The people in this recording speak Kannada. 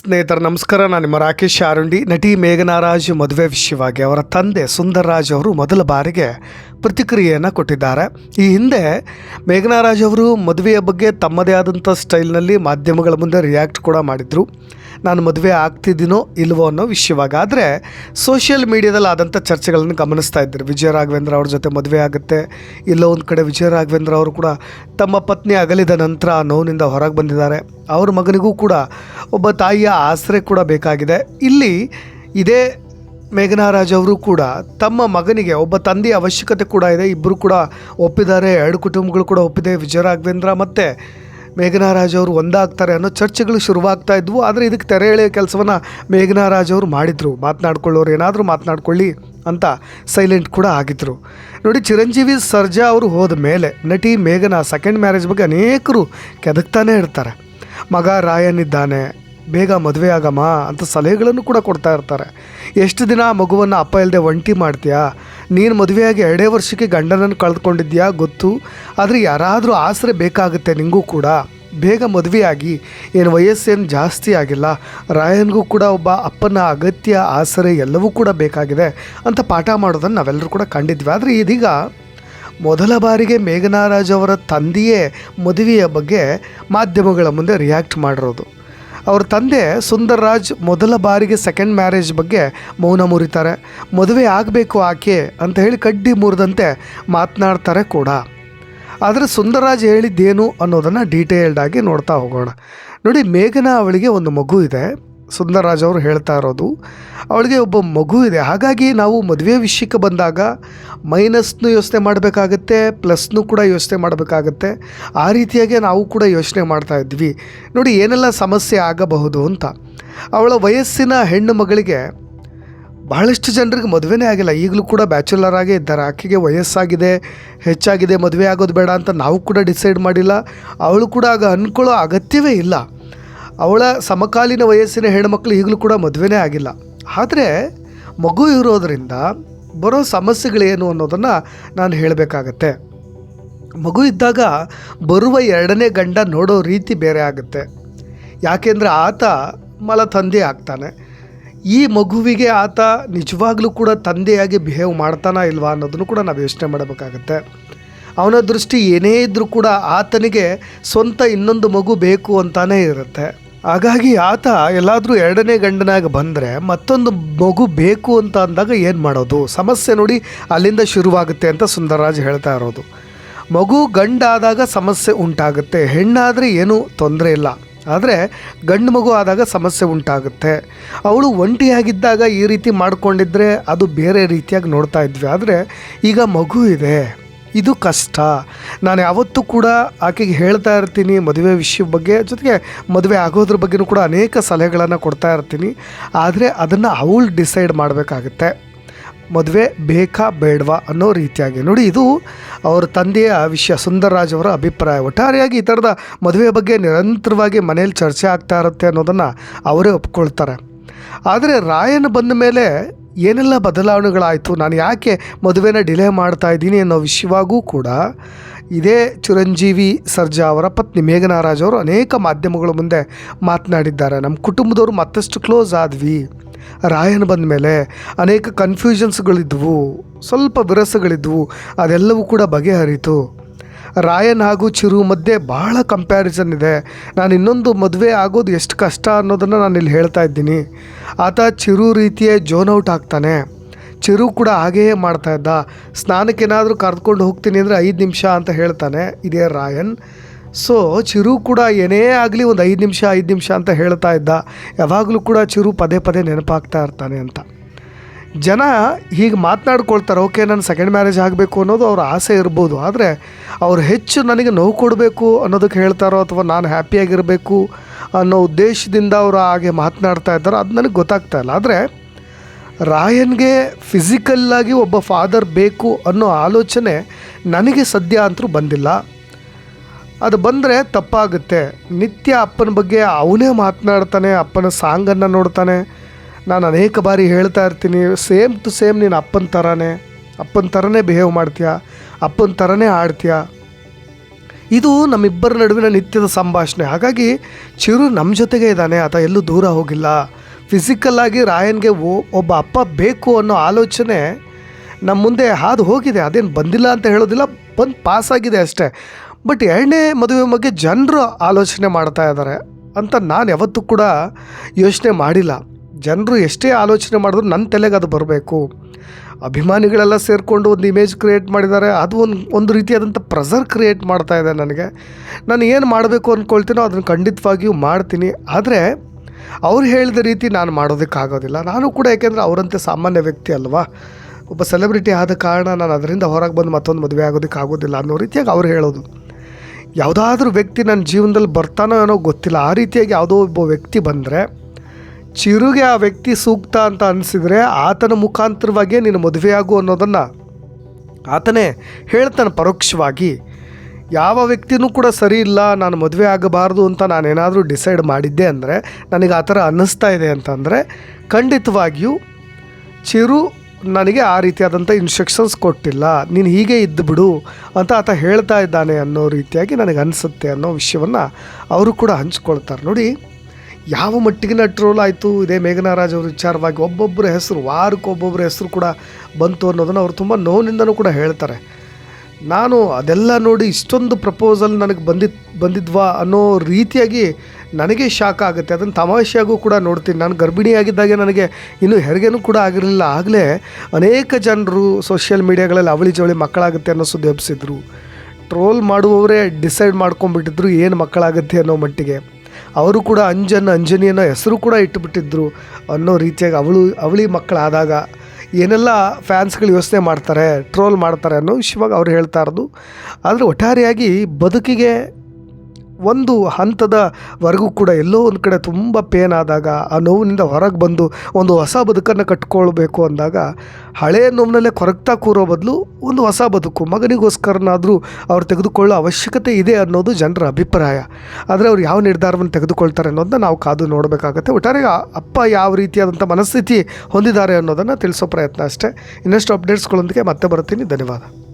ಸ್ನೇಹಿತರ, ನಮಸ್ಕಾರ. ನಾನು ನಿಮ್ಮ ರಾಕೇಶ್ ಆರುಂಡಿ ನಟಿ ಮೇಘನಾರಾಜ್ ಮದುವೆ ವಿಷಯವಾಗಿ ಅವರ ತಂದೆ ಸುಂದರ್ರಾಜ್ ಅವರು ಮೊದಲ ಬಾರಿಗೆ ಪ್ರತಿಕ್ರಿಯೆಯನ್ನು ಕೊಟ್ಟಿದ್ದಾರೆ. ಈ ಹಿಂದೆ ಮೇಘನಾರಾಜ್ ಅವರು ಮದುವೆಯ ಬಗ್ಗೆ ತಮ್ಮದೇ ಆದಂಥ ಸ್ಟೈಲ್ನಲ್ಲಿ ಮಾಧ್ಯಮಗಳ ಮುಂದೆ ರಿಯಾಕ್ಟ್ ಕೂಡ ಮಾಡಿದರು. ನಾನು ಮದುವೆ ಆಗ್ತಿದ್ದೀನೋ ಇಲ್ವೋ ಅನ್ನೋ ವಿಷಯವಾಗಾದರೆ ಸೋಷಿಯಲ್ ಮೀಡಿಯಾದಲ್ಲಿ ಆದಂಥ ಚರ್ಚೆಗಳನ್ನು ಗಮನಿಸ್ತಾ ಇದ್ದರು. ವಿಜಯ ರಾಘವೇಂದ್ರ ಅವ್ರ ಜೊತೆ ಮದುವೆ ಆಗುತ್ತೆ, ಇಲ್ಲೋ ಒಂದು ಕಡೆ ವಿಜಯ ರಾಘವೇಂದ್ರ ಅವರು ಕೂಡ ತಮ್ಮ ಪತ್ನಿ ಅಗಲಿದ ನಂತರ ನೋವಿನಿಂದ ಹೊರಗೆ ಬಂದಿದ್ದಾರೆ. ಅವ್ರ ಮಗನಿಗೂ ಕೂಡ ಒಬ್ಬ ತಾಯಿಯ ಆಸರೆ ಕೂಡ ಬೇಕಾಗಿದೆ. ಇಲ್ಲಿ ಇದೇ ಮೇಘನಾರಾಜ್ ಅವರು ಕೂಡ ತಮ್ಮ ಮಗನಿಗೆ, ಒಬ್ಬ ತಂದೆಯ ಅವಶ್ಯಕತೆ ಕೂಡ ಇದೆ. ಇಬ್ಬರು ಕೂಡ ಒಪ್ಪಿದ್ದಾರೆ, ಎರಡು ಕುಟುಂಬಗಳು ಕೂಡ ಒಪ್ಪಿದೆ ವಿಜಯ ರಾಘವೇಂದ್ರ ಮತ್ತು ಮೇಘನಾರಾಜ್ ಅವರು ಒಂದಾಗ್ತಾರೆ ಅನ್ನೋ ಚರ್ಚೆಗಳು ಶುರುವಾಗ್ತಾ ಇದ್ವು, ಆದರೆ ಇದಕ್ಕೆ ತೆರೆ ಎಳೆಯ ಕೆಲಸವನ್ನು ಮೇಘನಾರಾಜ್ ಅವರು ಮಾಡಿದರು. ಮಾತನಾಡ್ಕೊಳ್ಳೋರು ಏನಾದರೂ ಮಾತನಾಡ್ಕೊಳ್ಳಿ ಅಂತ ಸೈಲೆಂಟ್ ಕೂಡ ಆಗಿದ್ದರು ನೋಡಿ, ಚಿರಂಜೀವಿ ಸರ್ಜಾ ಅವರು ಹೋದ ಮೇಲೆ ನಟಿ ಮೇಘನಾ ಸೆಕೆಂಡ್ ಮ್ಯಾರೇಜ್ ಬಗ್ಗೆ ಅನೇಕರು ಕೆದಕ್ತಾನೇ ಇರ್ತಾರೆ. ಮಗ ರಾಯನಿದ್ದಾನೆ ಬೇಗ ಮದುವೆ ಆಗಮ್ಮ ಅಂತ ಸಲಹೆಗಳನ್ನು ಕೂಡ ಕೊಡ್ತಾ ಇರ್ತಾರೆ. ಎಷ್ಟು ದಿನ ಮಗುವನ್ನು ಅಪ್ಪ ಇಲ್ಲದೆ ಒಂಟಿ ಮಾಡ್ತೀಯಾ? ನೀನು ಮದುವೆಯಾಗಿ ಎರಡೇ ವರ್ಷಕ್ಕೆ ಗಂಡನನ್ನು ಕಳೆದುಕೊಂಡಿದ್ಯಾ ಗೊತ್ತು. ಆದರೆ ಯಾರಾದರೂ ಆಸರೆ ಬೇಕಾಗುತ್ತೆ ನಿಂಗೂ ಕೂಡ. ಬೇಗ ಮದುವೆಯಾಗಿ. ಏನು ವಯಸ್ಸೇನು ಜಾಸ್ತಿ ಆಗಿಲ್ಲ. ರಾಯನ್ಗೂ ಕೂಡ ಒಬ್ಬ ಅಪ್ಪನ ಅಗತ್ಯ ಆಸರೆ ಎಲ್ಲವೂ ಕೂಡ ಬೇಕಾಗಿದೆ ಅಂತ ಪಾಠ ಮಾಡೋದನ್ನು ನಾವೆಲ್ಲರೂ ಕೂಡ ಕಂಡಿದ್ವಿ. ಆದರೆ ಇದೀಗ ಮೊದಲ ಬಾರಿಗೆ ಮೇಘನಾರಾಜ್ ಅವರ ತಂದೆಯೇ ಮದುವೆಯ ಬಗ್ಗೆ ಮಾಧ್ಯಮಗಳ ಮುಂದೆ ರಿಯಾಕ್ಟ್ ಮಾಡಿರೋದು. ಅವ್ರ ತಂದೆ ಸುಂದರ್ರಾಜ್ ಮೊದಲ ಬಾರಿಗೆ ಸೆಕೆಂಡ್ ಮ್ಯಾರೇಜ್ ಬಗ್ಗೆ ಮೌನ ಮುರಿತಾರೆ. ಮದುವೆ ಆಗಬೇಕು ಆಕೆ ಅಂತ ಹೇಳಿ ಕಡ್ಡಿ ಮುರಿದಂತೆ ಮಾತನಾಡ್ತಾರೆ ಕೂಡ. ಆದರೆ ಸುಂದರರಾಜ್ ಹೇಳಿದ್ದೇನು ಅನ್ನೋದನ್ನು ಡೀಟೇಲ್ಡ್ ಆಗಿ ನೋಡ್ತಾ ಹೋಗೋಣ. ನೋಡಿ ಮೇಘನಾ ಅವಳಿಗೆ ಒಂದು ಮಗು ಇದೆ. ಸುಂದರ್ರಾಜ್ ಅವರು ಹೇಳ್ತಾ ಇರೋದು, ಅವಳಿಗೆ ಒಬ್ಬ ಮಗು ಇದೆ. ಹಾಗಾಗಿ ನಾವು ಮದುವೆ ವಿಷಯಕ್ಕೆ ಬಂದಾಗ ಮೈನಸ್ನು ಯೋಚನೆ ಮಾಡಬೇಕಾಗತ್ತೆ, ಪ್ಲಸ್ನು ಕೂಡ ಯೋಚನೆ ಮಾಡಬೇಕಾಗತ್ತೆ. ಆ ರೀತಿಯಾಗಿ ನಾವು ಕೂಡ ಯೋಚನೆ ಮಾಡ್ತಾ ಇದ್ವಿ. ನೋಡಿ, ಏನೆಲ್ಲ ಸಮಸ್ಯೆ ಆಗಬಹುದು ಅಂತ. ಅವಳ ವಯಸ್ಸಿನ ಹೆಣ್ಣು ಮಗಳಿಗೆ ಬಹಳಷ್ಟು ಜನರಿಗೆ ಮದುವೆನೇ ಆಗಿಲ್ಲ. ಈಗಲೂ ಕೂಡ ಬ್ಯಾಚುಲರ್ ಆಗೇ ಇದ್ದಾರೆ. ಆಕೆಗೆ ವಯಸ್ಸಾಗಿದೆ, ಹೆಚ್ಚಾಗಿದೆ, ಮದುವೆ ಆಗೋದು ಬೇಡ ಅಂತ ನಾವು ಕೂಡ ಡಿಸೈಡ್ ಮಾಡಿಲ್ಲ. ಅವಳು ಕೂಡ ಆಗ ಅಂದ್ಕೊಳ್ಳೋ ಅಗತ್ಯವೇ ಇಲ್ಲ. ಅವಳ ಸಮಕಾಲೀನ ವಯಸ್ಸಿನ ಹೆಣ್ಮಕ್ಳು ಈಗಲೂ ಕೂಡ ಮದುವೆನೇ ಆಗಿಲ್ಲ. ಆದರೆ ಮಗು ಇರೋದರಿಂದ ಬರೋ ಸಮಸ್ಯೆಗಳೇನು ಅನ್ನೋದನ್ನು ನಾನು ಹೇಳಬೇಕಾಗತ್ತೆ. ಮಗು ಇದ್ದಾಗ ಬರುವ ಎರಡನೇ ಗಂಡ ನೋಡೋ ರೀತಿ ಬೇರೆ ಆಗುತ್ತೆ. ಯಾಕೆಂದರೆ ಆತ ಮಲ ತಂದೆ ಆಗ್ತಾನೆ. ಈ ಮಗುವಿಗೆ ಆತ ನಿಜವಾಗ್ಲೂ ಕೂಡ ತಂದೆಯಾಗಿ ಬಿಹೇವ್ ಮಾಡ್ತಾನಾ ಇಲ್ವಾ ಅನ್ನೋದನ್ನು ಕೂಡ ನಾವು ಯೋಚನೆ ಮಾಡಬೇಕಾಗತ್ತೆ. ಅವನ ದೃಷ್ಟಿ ಏನೇ ಇದ್ದರೂ ಕೂಡ ಆತನಿಗೆ ಸ್ವಂತ ಇನ್ನೊಂದು ಮಗು ಬೇಕು ಅಂತಾನೇ ಇರುತ್ತೆ. ಹಾಗಾಗಿ ಆತ ಎಲ್ಲಾದರೂ ಎರಡನೇ ಗಂಡನಾಗ ಬಂದರೆ ಮತ್ತೊಂದು ಮಗು ಬೇಕು ಅಂತ ಅಂದಾಗ ಏನು ಮಾಡೋದು? ಸಮಸ್ಯೆ ನೋಡಿ ಅಲ್ಲಿಂದ ಶುರುವಾಗುತ್ತೆ ಅಂತ ಸುಂದರರಾಜ್ ಹೇಳ್ತಾ ಇರೋದು. ಮಗು ಗಂಡಾದಾಗ ಸಮಸ್ಯೆ ಉಂಟಾಗುತ್ತೆ, ಹೆಣ್ಣಾದರೆ ಏನೂ ತೊಂದರೆ ಇಲ್ಲ. ಆದರೆ ಗಂಡು ಮಗು ಆದಾಗ ಸಮಸ್ಯೆ ಉಂಟಾಗುತ್ತೆ. ಅವಳು ಒಂಟಿಯಾಗಿದ್ದಾಗ ಈ ರೀತಿ ಮಾಡಿಕೊಂಡಿದ್ರೆ ಅದು ಬೇರೆ ರೀತಿಯಾಗಿ ನೋಡ್ತಾ ಇದ್ವಿ. ಆದರೆ ಈಗ ಮಗು ಇದೆ. ಇದು ಕಷ್ಟ. ನಾನು ಯಾವತ್ತೂ ಕೂಡ ಆಕೆಗೆ ಹೇಳ್ತಾ ಇರ್ತೀನಿ ಮದುವೆ ವಿಷಯ ಬಗ್ಗೆ, ಜೊತೆಗೆ ಮದುವೆ ಆಗೋದ್ರ ಬಗ್ಗೆನೂ ಕೂಡ ಅನೇಕ ಸಲಹೆಗಳನ್ನು ಕೊಡ್ತಾ ಇರ್ತೀನಿ. ಆದರೆ ಅದನ್ನು ಅವಳು ಡಿಸೈಡ್ ಮಾಡಬೇಕಾಗತ್ತೆ. ಮದುವೆ ಬೇಕಾ ಬೇಡವಾ ಅನ್ನೋ ರೀತಿಯಾಗಿ. ನೋಡಿ, ಇದು ಅವ್ರ ತಂದೆಯ ವಿಷಯ, ಸುಂದರರಾಜ್ ಅವರ ಅಭಿಪ್ರಾಯ. ಒಟ್ಟಾರೆಯಾಗಿ ಈ ಥರದ ಮದುವೆ ಬಗ್ಗೆ ನಿರಂತರವಾಗಿ ಮನೇಲಿ ಚರ್ಚೆ ಆಗ್ತಾ ಇರುತ್ತೆ ಅನ್ನೋದನ್ನು ಅವರೇ ಒಪ್ಕೊಳ್ತಾರೆ. ಆದರೆ ರಾಯನ್ ಬಂದ ಮೇಲೆ ಏನೆಲ್ಲ ಬದಲಾವಣೆಗಳಾಯಿತು? ನಾನು ಯಾಕೆ ಮದುವೆನ ಡಿಲೇ ಮಾಡ್ತಾ ಇದ್ದೀನಿ ಅನ್ನೋ ವಿಷಯವಾಗೂ ಕೂಡ ಇದೇ ಚಿರಂಜೀವಿ ಸರ್ಜಾ ಅವರ ಪತ್ನಿ ಮೇಘನಾರಾಜ್ ಅವರು ಅನೇಕ ಮಾಧ್ಯಮಗಳ ಮುಂದೆ ಮಾತನಾಡಿದ್ದಾರೆ. ನಮ್ಮ ಕುಟುಂಬದವರು ಮತ್ತಷ್ಟು ಕ್ಲೋಸ್ ಆದ್ವಿ. ರಾಯನ್ ಬಂದ ಮೇಲೆ ಅನೇಕ ಕನ್ಫ್ಯೂಷನ್ಸ್ಗಳಿದ್ವು. ಸ್ವಲ್ಪ ವಿರಸಗಳಿದ್ವು. ಅದೆಲ್ಲವೂ ಕೂಡ ಬಗೆಹರಿತು. ರಾಯನ್ ಹಾಗೂ ಚಿರು ಮಧ್ಯೆ ಭಾಳ ಕಂಪ್ಯಾರಿಸನ್ ಇದೆ. ನಾನು ಇನ್ನೊಂದು ಮದುವೆ ಆಗೋದು ಎಷ್ಟು ಕಷ್ಟ ಅನ್ನೋದನ್ನು ನಾನು ಇಲ್ಲಿ ಹೇಳ್ತಾ ಇದ್ದೀನಿ. ಆತ ಚಿರು ರೀತಿಯೇ ಜೋನ್ ಔಟ್ ಆಗ್ತಾನೆ. ಚಿರು ಕೂಡ ಹಾಗೆಯೇ ಮಾಡ್ತಾ ಇದ್ದ. ಸ್ನಾನಕ್ಕೇನಾದರೂ ಕರೆದುಕೊಂಡು ಹೋಗ್ತೀನಿ ಅಂದರೆ ಐದು ನಿಮಿಷ ಅಂತ ಹೇಳ್ತಾನೆ. ಇದೇ ರಾಯನ್. ಸೊ ಚಿರು ಕೂಡ ಏನೇ ಆಗಲಿ ಒಂದು ಐದು ನಿಮಿಷ ಐದು ನಿಮಿಷ ಅಂತ ಹೇಳ್ತಾ ಇದ್ದ. ಯಾವಾಗಲೂ ಕೂಡ ಚಿರು ಪದೇ ಪದೇ ನೆನಪಾಗ್ತಾ ಇರ್ತಾನೆ ಅಂತ. ಜನ ಹೀಗೆ ಮಾತನಾಡ್ಕೊಳ್ತಾರೆ, ಓಕೆ ನಾನು ಸೆಕೆಂಡ್ ಮ್ಯಾರೇಜ್ ಆಗಬೇಕು ಅನ್ನೋದು ಅವ್ರ ಆಸೆ ಇರ್ಬೋದು. ಆದರೆ ಅವ್ರು ಹೆಚ್ಚು ನನಗೆ ನೋವು ಕೊಡಬೇಕು ಅನ್ನೋದಕ್ಕೆ ಹೇಳ್ತಾರೋ ಅಥವಾ ನಾನು ಹ್ಯಾಪಿಯಾಗಿರಬೇಕು ಅನ್ನೋ ಉದ್ದೇಶದಿಂದ ಅವರು ಹಾಗೆ ಮಾತನಾಡ್ತಾ ಇದ್ದಾರೋ, ಅದು ನನಗೆ ಗೊತ್ತಾಗ್ತಾ ಇಲ್ಲ. ಆದರೆ ರಾಯನ್ಗೆ ಫಿಸಿಕಲ್ಲಾಗಿ ಒಬ್ಬ ಫಾದರ್ ಬೇಕು ಅನ್ನೋ ಆಲೋಚನೆ ನನಗೆ ಸದ್ಯ ಅಂತರೂ ಬಂದಿಲ್ಲ. ಅದು ಬಂದರೆ ತಪ್ಪಾಗುತ್ತೆ. ನಿತ್ಯ ಅಪ್ಪನ ಬಗ್ಗೆ ಅವನೇ ಮಾತನಾಡ್ತಾನೆ, ಅಪ್ಪನ ಸಾಂಗನ್ನು ನೋಡ್ತಾನೆ ನಾನು ಅನೇಕ ಬಾರಿ ಹೇಳ್ತಾ ಇರ್ತೀನಿ ಸೇಮ್ ಟು ಸೇಮ್ ನೀನು ಅಪ್ಪನ ಥರನೇ ಅಪ್ಪನ ಥರನೇ ಬಿಹೇವ್ ಮಾಡ್ತೀಯ, ಅಪ್ಪನ ಥರನೇ ಆಡ್ತೀಯ? ಇದು ನಮ್ಮಿಬ್ಬರ ನಡುವಿನ ನಿತ್ಯದ ಸಂಭಾಷಣೆ. ಹಾಗಾಗಿ ಚಿರು ನಮ್ಮ ಜೊತೆಗೆ ಇದ್ದಾನೆ, ಆತ ಎಲ್ಲೂ ದೂರ ಹೋಗಿಲ್ಲ. ಫಿಸಿಕಲ್ಲಾಗಿ ರಾಯನ್ಗೆ ಓ- ಒಬ್ಬ ಅಪ್ಪ ಬೇಕು ಅನ್ನೋ ಆಲೋಚನೆ ನಮ್ಮ ಮುಂದೆ ಹಾದು ಹೋಗಿದೆ. ಅದೇನು ಬಂದಿಲ್ಲ ಅಂತ ಹೇಳೋದಿಲ್ಲ, ಬಂದು ಆಗಿದೆ ಅಷ್ಟೇ. ಬಟ್ ಎರಡನೇ ಮದುವೆ ಬಗ್ಗೆ ಜನರು ಆಲೋಚನೆ ಮಾಡ್ತಾ ಇದ್ದಾರೆ ಅಂತ ನಾನು ಯಾವತ್ತೂ ಕೂಡ ಯೋಚನೆ ಮಾಡಿಲ್ಲ. ಜನರು ಎಷ್ಟೇ ಆಲೋಚನೆ ಮಾಡಿದ್ರು ನನ್ನ ತಲೆಗೆ ಅದು ಬರಬೇಕು. ಅಭಿಮಾನಿಗಳೆಲ್ಲ ಸೇರಿಕೊಂಡು ಒಂದು ಇಮೇಜ್ ಕ್ರಿಯೇಟ್ ಮಾಡಿದ್ದಾರೆ. ಅದು ಒಂದು ಒಂದು ರೀತಿಯಾದಂಥ ಪ್ರೆಸರ್ ಕ್ರಿಯೇಟ್ ಮಾಡ್ತಾ ಇದೆ ನನಗೆ. ನಾನು ಏನು ಮಾಡಬೇಕು ಅಂದ್ಕೊಳ್ತೀನೋ ಅದನ್ನು ಖಂಡಿತವಾಗಿಯೂ ಮಾಡ್ತೀನಿ. ಆದರೆ ಅವ್ರು ಹೇಳಿದ ರೀತಿ ನಾನು ಮಾಡೋದಕ್ಕಾಗೋದಿಲ್ಲ. ನಾನು ಕೂಡ ಯಾಕೆಂದರೆ ಅವರಂತೆ ಸಾಮಾನ್ಯ ವ್ಯಕ್ತಿ ಅಲ್ವಾ? ಒಬ್ಬ ಸೆಲೆಬ್ರಿಟಿ ಆದ ಕಾರಣ ನಾನು ಅದರಿಂದ ಹೊರಗೆ ಬಂದು ಮತ್ತೊಂದು ಮದುವೆ ಆಗೋದಕ್ಕೆ ಆಗೋದಿಲ್ಲ ಅನ್ನೋ ರೀತಿಯಾಗಿ ಅವ್ರು ಹೇಳೋದು. ಯಾವುದಾದ್ರೂ ವ್ಯಕ್ತಿ ನನ್ನ ಜೀವನದಲ್ಲಿ ಬರ್ತಾನೋ ಏನೋ ಗೊತ್ತಿಲ್ಲ. ಆ ರೀತಿಯಾಗಿ ಯಾವುದೋ ಒಬ್ಬ ವ್ಯಕ್ತಿ ಬಂದರೆ ಚಿರುಗೆ ಆ ವ್ಯಕ್ತಿ ಸೂಕ್ತ ಅಂತ ಅನಿಸಿದರೆ ಆತನ ಮುಖಾಂತರವಾಗಿಯೇ ನೀನು ಮದುವೆಯಾಗು ಅನ್ನೋದನ್ನು ಆತನೇ ಹೇಳ್ತಾನೆ ಪರೋಕ್ಷವಾಗಿ. ಯಾವ ವ್ಯಕ್ತಿನೂ ಕೂಡ ಸರಿ ಇಲ್ಲ, ನಾನು ಮದುವೆ ಆಗಬಾರ್ದು ಅಂತ ನಾನೇನಾದರೂ ಡಿಸೈಡ್ ಮಾಡಿದ್ದೆ ಅಂದರೆ, ನನಗೆ ಆ ಥರ ಅನ್ನಿಸ್ತಾ ಇದೆ ಅಂತಂದರೆ ಖಂಡಿತವಾಗಿಯೂ ಚಿರು ನನಗೆ ಆ ರೀತಿಯಾದಂಥ ಇನ್ಸ್ಟ್ರಕ್ಷನ್ಸ್ ಕೊಟ್ಟಿಲ್ಲ. ನೀನು ಹೀಗೆ ಇದ್ದು ಬಿಡು ಅಂತ ಆತ ಹೇಳ್ತಾ ಇದ್ದಾನೆ ಅನ್ನೋ ರೀತಿಯಾಗಿ ನನಗೆ ಅನಿಸುತ್ತೆ ಅನ್ನೋ ವಿಷಯವನ್ನು ಅವರು ಕೂಡ ಹಂಚ್ಕೊಳ್ತಾರೆ. ನೋಡಿ ಯಾವ ಮಟ್ಟಿಗಿನ ಟ್ರೋಲ್ ಆಯಿತು? ಇದೇ ಮೇಘನಾರಾಜ್ ಅವರ ವಿಚಾರವಾಗಿ ಒಬ್ಬೊಬ್ಬರ ಹೆಸರು, ವಾರಕ್ಕೆ ಒಬ್ಬೊಬ್ಬರ ಹೆಸರು ಕೂಡ ಬಂತು ಅನ್ನೋದನ್ನು ಅವರು ತುಂಬ ನೋವಿನಿಂದನೂ ಕೂಡ ಹೇಳ್ತಾರೆ. ನಾನು ಅದೆಲ್ಲ ನೋಡಿ ಇಷ್ಟೊಂದು ಪ್ರಪೋಸಲ್ ನನಗೆ ಬಂದಿ, ಬಂದಿದ್ವಾ ಅನ್ನೋ ರೀತಿಯಾಗಿ ನನಗೆ ಶಾಕ್ ಆಗುತ್ತೆ. ಅದನ್ನು ತಮಾಷೆಯಾಗೂ ಕೂಡ ನೋಡ್ತೀನಿ. ನಾನು ಗರ್ಭಿಣಿಯಾಗಿದ್ದಾಗೆ ನನಗೆ ಇನ್ನೂ ಹೆರಿಗೆನೂ ಕೂಡ ಆಗಿರಲಿಲ್ಲ. ಆಗಲೇ ಅನೇಕ ಜನರು ಸೋಷಿಯಲ್ ಮೀಡಿಯಾಗಳಲ್ಲಿ ಅವಳಿ ಜವಳಿ ಮಕ್ಕಳಾಗುತ್ತೆ ಅನ್ನೋ ಸುದ್ದಿ ಹಬ್ಬಿಸಿದ್ರು ಟ್ರೋಲ್ ಮಾಡುವವರೇ ಡಿಸೈಡ್ ಮಾಡ್ಕೊಂಡ್ಬಿಟ್ಟಿದ್ರು ಏನು ಮಕ್ಕಳಾಗುತ್ತೆ ಅನ್ನೋ ಮಟ್ಟಿಗೆ. ಅವರು ಕೂಡ ಅಂಜನ್ ಅಂಜನಿಯನ್ನ ಹೆಸರು ಕೂಡ ಇಟ್ಟುಬಿಟ್ಟಿದ್ರು ಅನ್ನೋ ರೀತಿಯಾಗಿ ಅವಳು, ಅವಳಿ ಮಕ್ಕಳಾದಾಗ ಏನೆಲ್ಲ ಫ್ಯಾನ್ಸ್ಗಳು ಯೋಚನೆ ಮಾಡ್ತಾರೆ, ಟ್ರೋಲ್ ಮಾಡ್ತಾರೆ ಅನ್ನೋ ವಿಷಯವಾಗಿ ಅವ್ರು ಹೇಳ್ತಾ ಇರೋದು. ಆದರೆ ಒಟ್ಟಾರೆಯಾಗಿ ಬದುಕಿಗೆ ಒಂದು ಹಂತದವರೆಗೂ ಕೂಡ ಎಲ್ಲೋ ಒಂದು ಕಡೆ ತುಂಬ ಪೇನ್ ಆದಾಗ ಆ ನೋವಿನಿಂದ ಹೊರಗೆ ಬಂದು ಒಂದು ಹೊಸ ಬದುಕನ್ನು ಕಟ್ಕೊಳ್ಬೇಕು ಅಂದಾಗ ಹಳೆಯ ನೋವಿನಲ್ಲೇ ಕೊರಗ್ತಾ ಕೂರೋ ಬದಲು ಒಂದು ಹೊಸ ಬದುಕು. ಮಗನಿಗೋಸ್ಕರನಾದರೂ ಅವ್ರು ತೆಗೆದುಕೊಳ್ಳೋ ಅವಶ್ಯಕತೆ ಇದೆ ಅನ್ನೋದು ಜನರ ಅಭಿಪ್ರಾಯ. ಆದರೆ ಅವ್ರು ಯಾವ ನಿರ್ಧಾರವನ್ನು ತೆಗೆದುಕೊಳ್ತಾರೆ ಅನ್ನೋದನ್ನ ನಾವು ಕಾದು ನೋಡಬೇಕಾಗತ್ತೆ. ಒಟ್ಟಾರೆ ಅಪ್ಪ ಯಾವ ರೀತಿಯಾದಂಥ ಮನಸ್ಥಿತಿ ಹೊಂದಿದ್ದಾರೆ ಅನ್ನೋದನ್ನು ತಿಳಿಸೋ ಪ್ರಯತ್ನ ಅಷ್ಟೇ. ಇನ್ನಷ್ಟು ಅಪ್ಡೇಟ್ಸ್ಗಳೊಂದಿಗೆ ಮತ್ತೆ ಬರ್ತೀನಿ. ಧನ್ಯವಾದ.